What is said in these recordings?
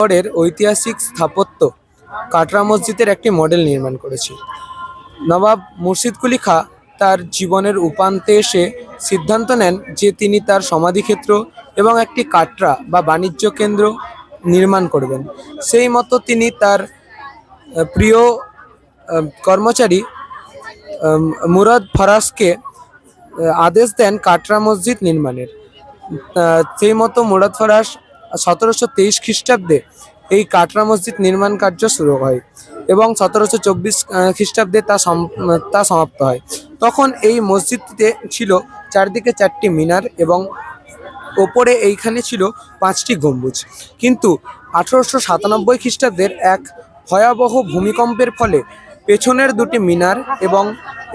শহরের ঐতিহাসিক স্থাপত্য কাটরা মসজিদের একটি মডেল নির্মাণ করেছে। নবাব মুর্শিদ কুলি খা তার জীবনের উপান্তে এসে সিদ্ধান্ত নেন যে তিনি তার সমাধিক্ষেত্র এবং একটি কাটরা বা বাণিজ্য কেন্দ্র নির্মাণ করবেন। সেই মতো তিনি তার প্রিয় কর্মচারী মুরাদ ফরাসকে আদেশ দেন কাটরা মসজিদ নির্মাণের। সেই মতো মুরাদ ফরাস সতেরোশো তেইশ খ্রিস্টাব্দে এই কাটরা মসজিদ নির্মাণ কার্য শুরু হয় এবং সতেরোশো চব্বিশ খ্রিস্টাব্দে তা তা সমাপ্ত হয়। তখন এই মসজিদটিতে ছিল চারদিকে চারটি মিনার এবং ওপরে এইখানে ছিল পাঁচটি গম্বুজ। কিন্তু আঠারোশো সাতানব্বই খ্রিস্টাব্দের এক ভয়াবহ ভূমিকম্পের ফলে পেছনের দুটি মিনার এবং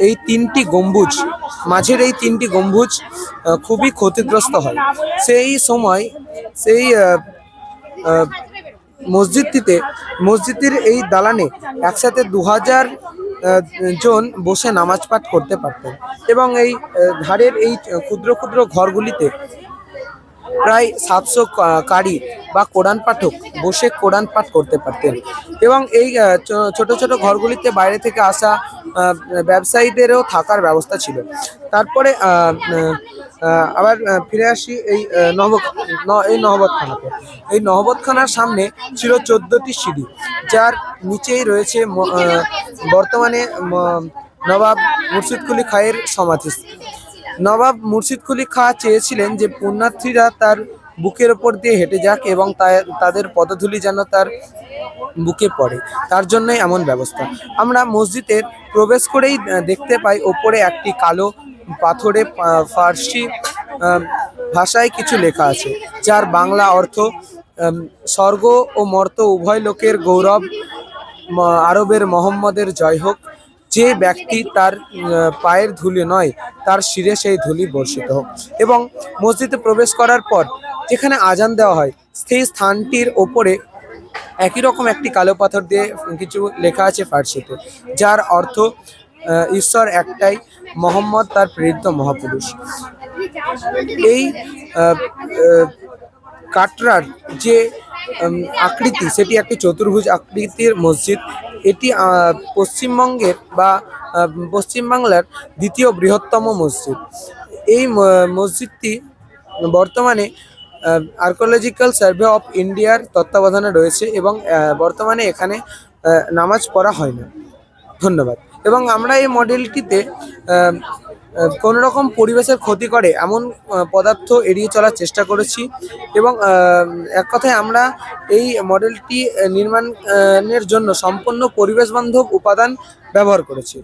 এই তিনটি গম্বুজ, মাঝের এই তিনটি গম্বুজ খুবই ক্ষতিগ্রস্ত হয়। সেই সময় সেই মসজিদটিতে মসজিদের এই দালানে একসাথে দু হাজার জন বসে নামাজ পাঠ করতে পারতেন। এবং এই ধারের এই ক্ষুদ্র ক্ষুদ্র ঘরগুলিতে প্রায় সাতশো কারি বা কোরআন পাঠক বসে কোরআন পাঠ করতে পারতেন। এবং এই ছোট ছোট ঘরগুলিতে বাইরে থেকে আসা ব্যবসায়ীদেরও থাকার ব্যবস্থা ছিল। তারপরে আবার ফিরে আসি এই নব এই নহবতখানাতে। এই নহবতখানার সামনে ছিল চোদ্দটি সিঁড়ি, যার নিচেই রয়েছে বর্তমানে নবাব মুর্শিদ কুলি খায়ের সমাধি। নবাব মুর্শিদ কুলি খাঁ চেয়েছিলেন যে পুণ্যার্থীরা তার বুকের ওপর দিয়ে হেঁটে যাক এবং তাদের পদধূলি যেন তার বুকে পড়ে। তার জন্যই এমন ব্যবস্থা। আমরা মসজিদের প্রবেশ করেই দেখতে পাই, ওপরে একটি কালো পাথরে ফার্সি ভাষায় কিছু লেখা আছে, যার বাংলা অর্থ স্বর্গ ও মর্ত উভয় লোকের গৌরব আরবের মোহাম্মদের জয় হোক। যে ব্যক্তি তার পায়ের ধুলি নয়, তার শিরে সেই ধুলি বর্ষিত হোক। এবং মসজিদে প্রবেশ করার পর যেখানে আজান দেওয়া হয়, সেই স্থানটির ওপরে একই রকম একটি কালো পাথর দিয়ে কিছু লেখা আছে ফার্সিতে, যার অর্থ ঈশ্বর একটাই, মোহাম্মদ তার প্রেরিত মহাপুরুষ। এই কাটরার যে আকৃতি, সেটি একটি চতুর্ভুজ আকৃতির মসজিদ। এটি পশ্চিমবঙ্গের বা পশ্চিমবাংলার দ্বিতীয় বৃহত্তম মসজিদ। এই মসজিদটি বর্তমানে আর্কোলজিক্যাল সার্ভে অফ ইন্ডিয়ার তত্ত্বাবধানে রয়েছে এবং বর্তমানে এখানে নামাজ পড়া হয় না। ধন্যবাদ। এবং আমরা এই মডেলটিতে কোনো রকম পরিবেশের ক্ষতি করে এমন পদার্থ এড়িয়ে চলার চেষ্টা করেছি এবং এক কথায় আমরা এই মডেলটি নির্মাণের জন্য সম্পূর্ণ পরিবেশ বান্ধব উপাদান ব্যবহার করেছি।